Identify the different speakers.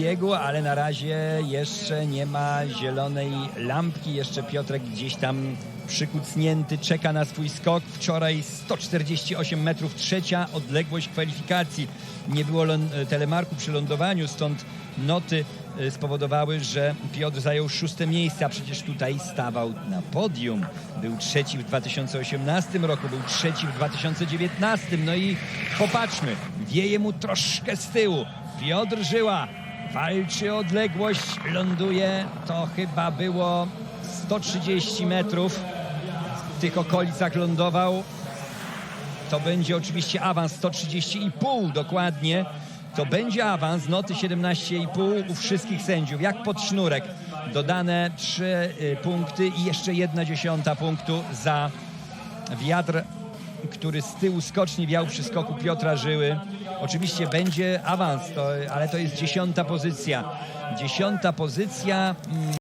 Speaker 1: biegu, ale na razie jeszcze nie ma zielonej lampki. Jeszcze Piotrek gdzieś tam przykucnięty czeka na swój skok. Wczoraj 148 metrów, trzecia odległość kwalifikacji. Nie było telemarku przy lądowaniu, stąd noty y, spowodowały, że Piotr zajął szóste miejsce, a przecież tutaj stawał na podium. Był trzeci w 2018 roku, był trzeci w 2019. No i popatrzmy, wieje mu troszkę z tyłu. Piotr Żyła walczy odległość, ląduje, to chyba było 130 metrów. W tych okolicach lądował. To będzie oczywiście awans 130,5 dokładnie. To będzie awans, noty 17,5 u wszystkich sędziów, jak pod sznurek. Dodane 3 punkty i jeszcze jedna dziesiąta punktu za wiatr, który z tyłu skoczni wiał przy skoku Piotra Żyły. Oczywiście będzie awans, to, ale to jest dziesiąta pozycja. Dziesiąta pozycja. mm,